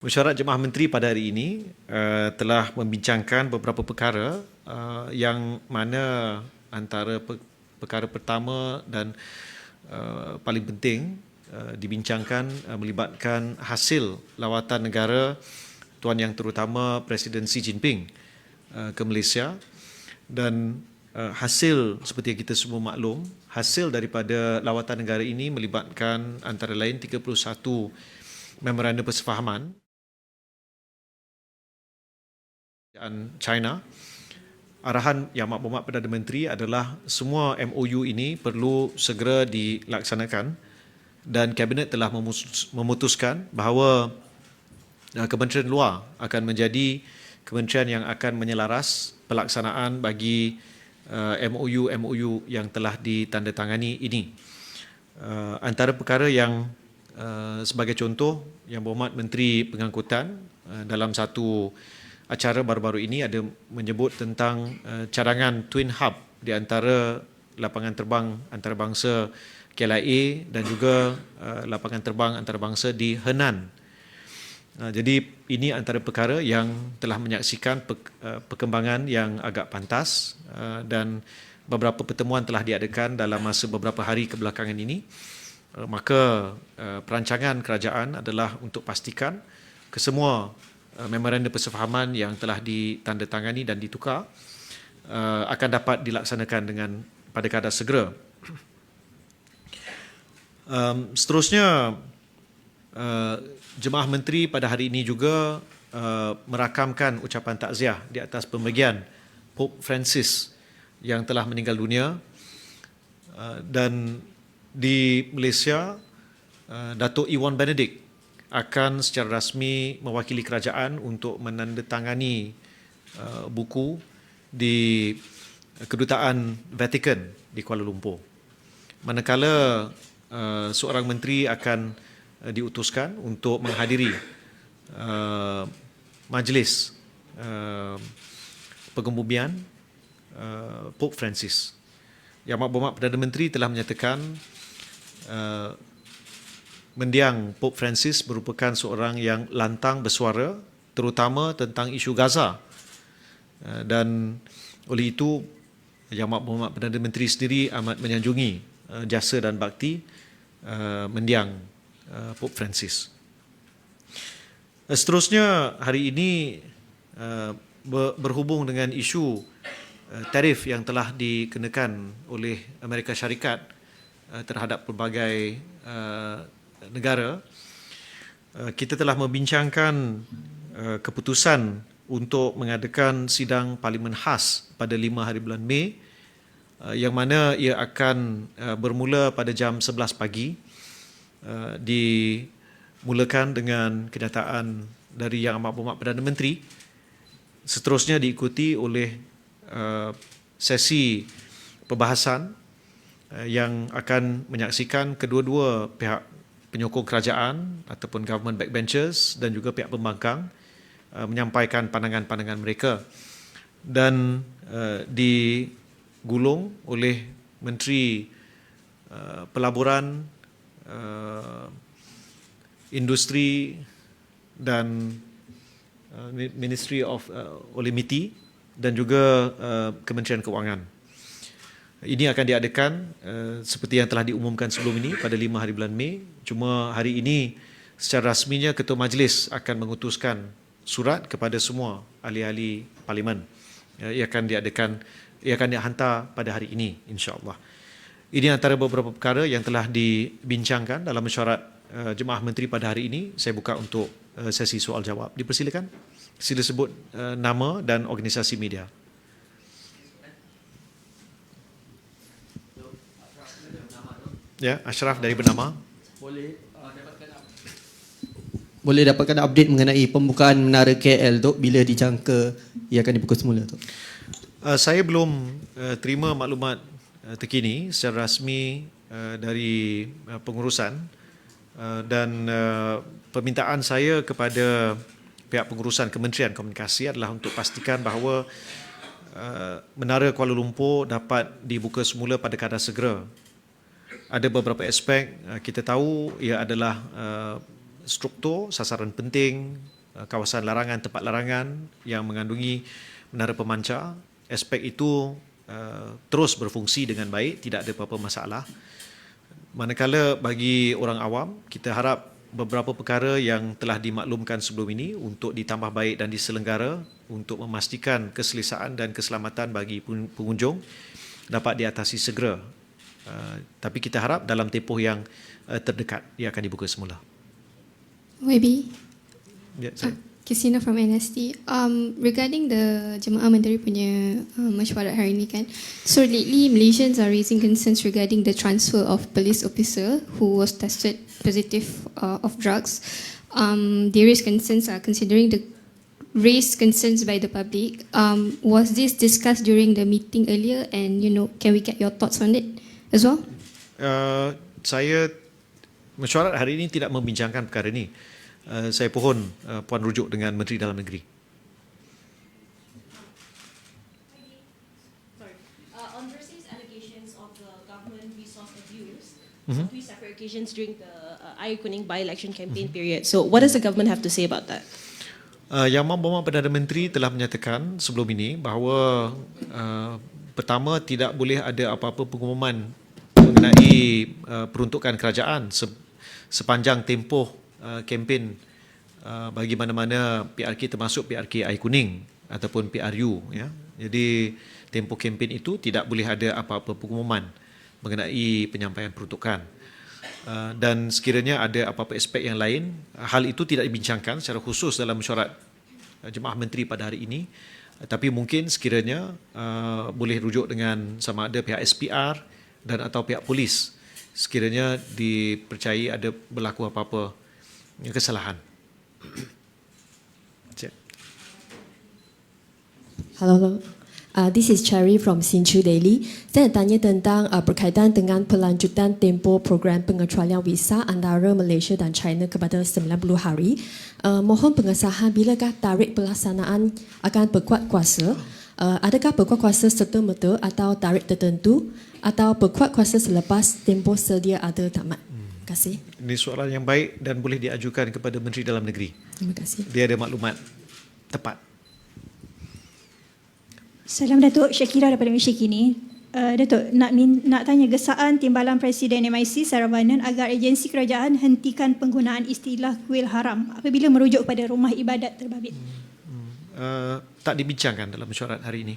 Mesyuarat Jemaah Menteri pada hari ini uh, telah membincangkan beberapa perkara uh, yang mana antara pe- perkara pertama dan uh, paling penting uh, dibincangkan uh, melibatkan hasil lawatan negara Tuan Yang Terutama Presiden Xi Jinping uh, ke Malaysia. Dan uh, hasil seperti yang kita semua maklum hasil daripada lawatan negara ini melibatkan antara lain 31 memorandum persefahaman kerajaan China. Arahan Yang Berhormat Perdana Menteri adalah semua MOU ini perlu segera dilaksanakan dan Kabinet telah memutuskan bahawa uh, Kementerian Luar akan menjadi kementerian yang akan menyelaras pelaksanaan bagi MOU-MOU uh, yang telah ditandatangani ini. Uh, antara perkara yang sebagai contoh Yang Berhormat Menteri Pengangkutan dalam satu acara baru-baru ini ada menyebut tentang uh, cadangan Twin Hub di antara lapangan terbang antarabangsa KLIA dan juga uh, lapangan terbang antarabangsa di Henan. Uh, jadi ini antara perkara yang telah menyaksikan pe- uh, perkembangan yang agak pantas uh, dan beberapa pertemuan telah diadakan dalam masa beberapa hari kebelakangan ini. Uh, maka uh, perancangan kerajaan adalah untuk pastikan kesemua memorandum persefahaman yang telah ditandatangani dan ditukar uh, akan dapat dilaksanakan dengan pada kadar segera. Um, seterusnya, uh, jemaah menteri pada hari ini juga merakamkan ucapan takziah di atas pembagian Pope Francis yang telah meninggal dunia dan di Malaysia Datuk Iwan Benedict akan secara rasmi mewakili kerajaan untuk menandatangani uh, buku di kedutaan Vatican di Kuala Lumpur. Manakala uh, seorang menteri akan uh, diutuskan untuk menghadiri uh, majlis uh, pengebumian uh, Pope Francis. Yang Amat Berhormat Perdana Menteri telah menyatakan uh, mendiang Pope Francis merupakan seorang yang lantang bersuara terutama tentang isu Gaza. Eh, dan oleh itu Yang Berhormat Perdana Menteri sendiri amat menyanjungi eh, jasa dan bakti eh, mendiang Pope Francis. Seterusnya hari ini berhubung dengan isu tarif yang telah dikenakan oleh Amerika Syarikat terhadap pelbagai negara uh, kita telah membincangkan uh, keputusan untuk mengadakan sidang parlimen khas pada 5 hari bulan Mei uh, yang mana ia akan bermula pada jam 11 pagi dimulakan dengan kenyataan dari Yang Amat Berhormat Perdana Menteri. Seterusnya diikuti oleh sesi perbahasan yang akan menyaksikan kedua-dua pihak penyokong kerajaan ataupun government backbenchers dan juga pihak pembangkang uh, menyampaikan pandangan-pandangan mereka dan uh, digulung oleh Menteri uh, Pelaburan uh, Industri dan uh, Ministry of uh, oleh MITI dan juga uh, Kementerian Keuangan. Ini akan diadakan uh, seperti yang telah diumumkan sebelum ini pada 5 hari bulan Mei. Cuma hari ini secara rasminya Ketua Majlis akan mengutuskan surat kepada semua ahli-ahli parlimen. Uh, ia akan diadakan, ia akan dihantar pada hari ini insya-Allah. Ini antara beberapa perkara yang telah dibincangkan dalam mesyuarat uh, jemaah menteri pada hari ini. Saya buka untuk uh, sesi soal jawab. Dipersilakan. Sila sebut uh, nama dan organisasi media. Ya, Ashraf dari Bernama. Boleh uh, dapatkan boleh dapatkan update mengenai pembukaan menara KL tu bila dijangka ia akan dibuka semula tu. Uh, saya belum uh, terima maklumat uh, terkini secara rasmi uh, dari uh, pengurusan uh, dan uh, permintaan saya kepada pihak pengurusan Kementerian Komunikasi adalah untuk pastikan bahawa uh, menara Kuala Lumpur dapat dibuka semula pada kadar segera ada beberapa aspek uh, kita tahu ia adalah uh, struktur, sasaran penting, uh, kawasan larangan, tempat larangan yang mengandungi menara pemancar. Aspek itu terus berfungsi dengan baik, tidak ada apa-apa masalah. Manakala bagi orang awam, kita harap beberapa perkara yang telah dimaklumkan sebelum ini untuk ditambah baik dan diselenggara untuk memastikan keselesaan dan keselamatan bagi pengunjung dapat diatasi segera. Uh, tapi kita harap dalam tempoh yang uh, terdekat ia akan dibuka semula. Maybe. Ya, Uh, saya. Christina from NST. Um, regarding the Jemaah Menteri punya uh, mesyuarat hari ini kan. So lately Malaysians are raising concerns regarding the transfer of police officer who was tested positive uh, of drugs. Um, they raise concerns uh, considering the raised concerns by the public. Um, was this discussed during the meeting earlier and you know can we get your thoughts on it as well? Uh, saya mesyuarat hari ini tidak membincangkan perkara ini. Uh, saya pohon uh, puan rujuk dengan Menteri Dalam Negeri. Sorry. Uh, on Versailles allegations of the government resource abuse, on three separate occasions during the uh, Air Kuning by-election campaign period. So what does the government have to say about that? Uh, Yang Berhormat Perdana Menteri telah menyatakan sebelum ini bahawa uh, pertama tidak boleh ada apa-apa pengumuman mengenai uh, peruntukan kerajaan se- sepanjang tempoh uh, kempen uh, bagi mana-mana PRK termasuk PRK Air Kuning ataupun PRU ya. Jadi tempoh kempen itu tidak boleh ada apa-apa pengumuman mengenai penyampaian peruntukan. Uh, dan sekiranya ada apa-apa aspek yang lain, hal itu tidak dibincangkan secara khusus dalam mesyuarat uh, Jemaah Menteri pada hari ini. Tapi mungkin sekiranya uh, boleh rujuk dengan sama ada pihak SPR dan atau pihak polis sekiranya dipercayai ada berlaku apa-apa kesalahan. Cik. Hello, uh, this is Cherry from Sinchu Daily. Saya nak tanya tentang uh, berkaitan dengan pelanjutan tempoh program pengecualian visa antara Malaysia dan China kepada 90 hari. Uh, mohon pengesahan bilakah tarikh pelaksanaan akan berkuat kuasa? Uh, adakah berkuat kuasa serta-merta atau tarikh tertentu atau berkuat kuasa selepas tempoh sedia ada tamat? Terima kasih. Ini soalan yang baik dan boleh diajukan kepada Menteri Dalam Negeri. Terima kasih. Dia ada maklumat tepat. Salam Datuk Syakira daripada Malaysia kini. Uh, Datuk, nak min, nak tanya gesaan Timbalan Presiden MIC Saravanan agar agensi kerajaan hentikan penggunaan istilah kuil haram apabila merujuk pada rumah ibadat terbabit. Uh, tak dibincangkan dalam mesyuarat hari ini.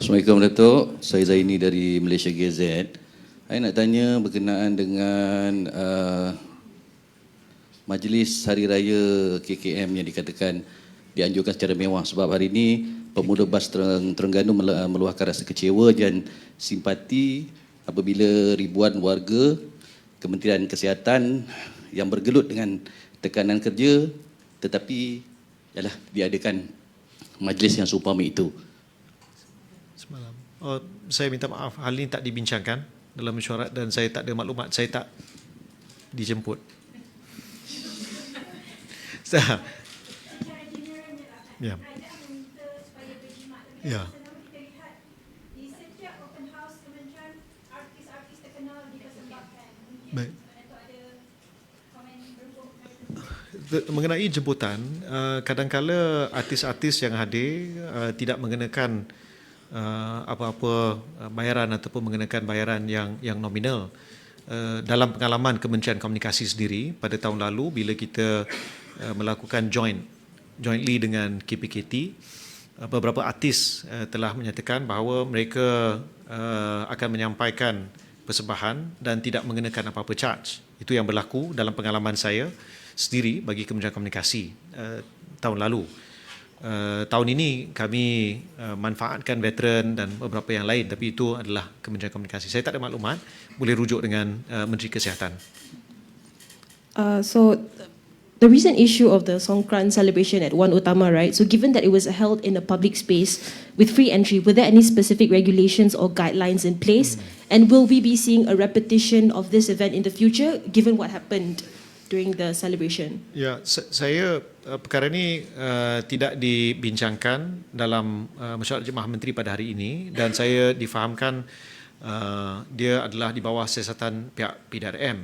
Assalamualaikum Datuk, saya Zaini dari Malaysia GZ. Saya nak tanya berkenaan dengan uh, Majlis Hari Raya KKM yang dikatakan dianjurkan secara mewah sebab hari ini pemuda bas Tereng- Terengganu melu- meluahkan rasa kecewa dan simpati apabila ribuan warga Kementerian Kesihatan yang bergelut dengan tekanan kerja tetapi yalah diadakan majlis yang seumpama itu. Semalam. Oh, saya minta maaf, hal ini tak dibincangkan dalam mesyuarat dan saya tak ada maklumat, saya tak dijemput. Ya. Ya. Baik. Mengenai jemputan uh, kadangkala artis-artis yang hadir uh, tidak mengenakan uh, apa-apa uh, bayaran ataupun mengenakan bayaran yang yang nominal. Uh, dalam pengalaman Kementerian Komunikasi sendiri pada tahun lalu bila kita uh, melakukan joint jointly dengan KPKT uh, beberapa artis uh, telah menyatakan bahawa mereka uh, akan menyampaikan persembahan dan tidak mengenakan apa-apa charge. Itu yang berlaku dalam pengalaman saya sendiri bagi Kementerian Komunikasi uh, tahun lalu. Uh, tahun ini kami uh, manfaatkan veteran dan beberapa yang lain tapi itu adalah Kementerian Komunikasi. Saya tak ada maklumat, boleh rujuk dengan uh, Menteri Kesihatan. Uh, so the recent issue of the Songkran celebration at Wan Utama, right? So given that it was held in a public space with free entry, were there any specific regulations or guidelines in place? And will we be seeing a repetition of this event in the future given what happened during the celebration? Ya, sa- saya uh, perkara ini uh, tidak dibincangkan dalam uh, mesyuarat jemaah menteri pada hari ini dan saya difahamkan uh, dia adalah di bawah siasatan pihak PDRM.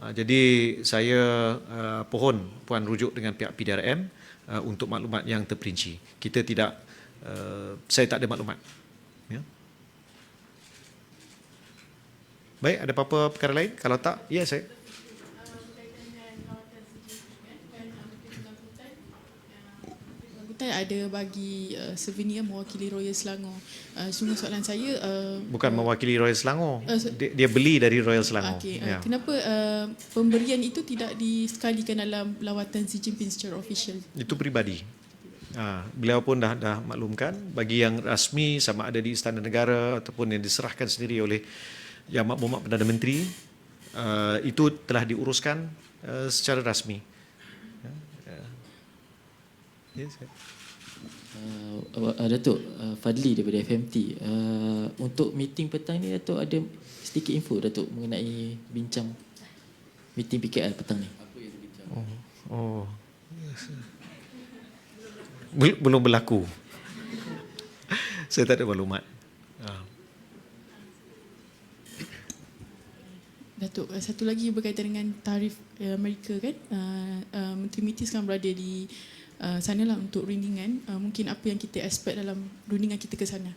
Uh, jadi saya uh, pohon puan rujuk dengan pihak PDRM uh, untuk maklumat yang terperinci. Kita tidak uh, saya tak ada maklumat. Ya. Baik, ada apa-apa perkara lain? Kalau tak, ya saya. Angkutan ada bagi uh, souvenir mewakili Royal Selangor. Uh, soalan saya uh, Bukan mewakili Royal Selangor. Uh, so- Dia, dia beli dari Royal Selangor. Okay, Ya. uh, kenapa uh, pemberian itu tidak disekalikan dalam lawatan Xi Jinping secara official? Itu peribadi. Ha, beliau pun dah dah maklumkan bagi yang rasmi sama ada di Istana Negara ataupun yang diserahkan sendiri oleh Yang Berhormat Perdana Menteri uh, itu telah diuruskan uh, secara rasmi. Ya, ya. Uh, uh, Datuk uh, Fadli daripada FMT uh, Untuk meeting petang ni Datuk ada sedikit info Datuk mengenai bincang meeting PKL petang ni Oh. Bel- Belum berlaku. Saya tak ada maklumat. Ha. Datuk, uh, satu lagi berkaitan dengan tarif uh, Amerika kan. Uh, uh, Menteri MITI sekarang berada di uh, sana lah untuk rundingan. Uh, mungkin apa yang kita expect dalam rundingan kita ke sana?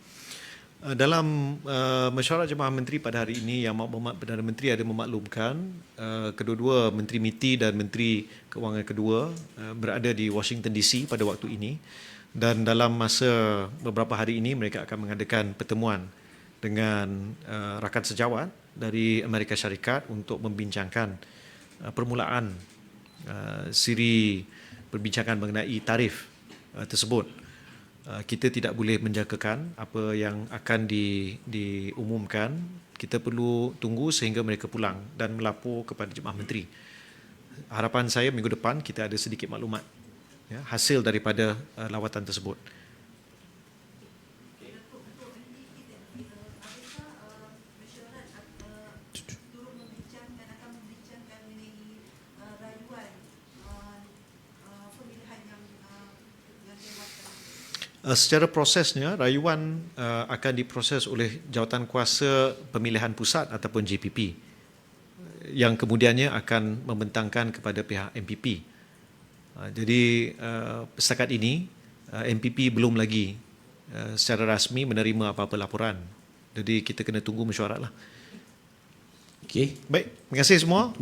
Uh, Dalam uh, mesyuarat jemaah menteri pada hari ini Yang Berhormat Perdana Menteri ada memaklumkan uh, kedua-dua Menteri MITI dan Menteri Keuangan kedua uh, berada di Washington DC pada waktu ini dan dalam masa beberapa hari ini mereka akan mengadakan pertemuan dengan uh, rakan sejawat dari Amerika Syarikat untuk membincangkan uh, permulaan uh, siri perbincangan mengenai tarif uh, tersebut. Uh, kita tidak boleh menjangkakan apa yang akan di, diumumkan. Kita perlu tunggu sehingga mereka pulang dan melapor kepada jemaah menteri. Harapan saya minggu depan kita ada sedikit maklumat ya, hasil daripada uh, lawatan tersebut. Uh, secara prosesnya, rayuan uh, akan diproses oleh Jawatan Kuasa Pemilihan Pusat ataupun JPP yang kemudiannya akan membentangkan kepada pihak MPP. Uh, jadi uh, setakat ini uh, MPP belum lagi uh, secara rasmi menerima apa-apa laporan. Jadi kita kena tunggu mesyuarat lah. Okay Baik, terima kasih semua.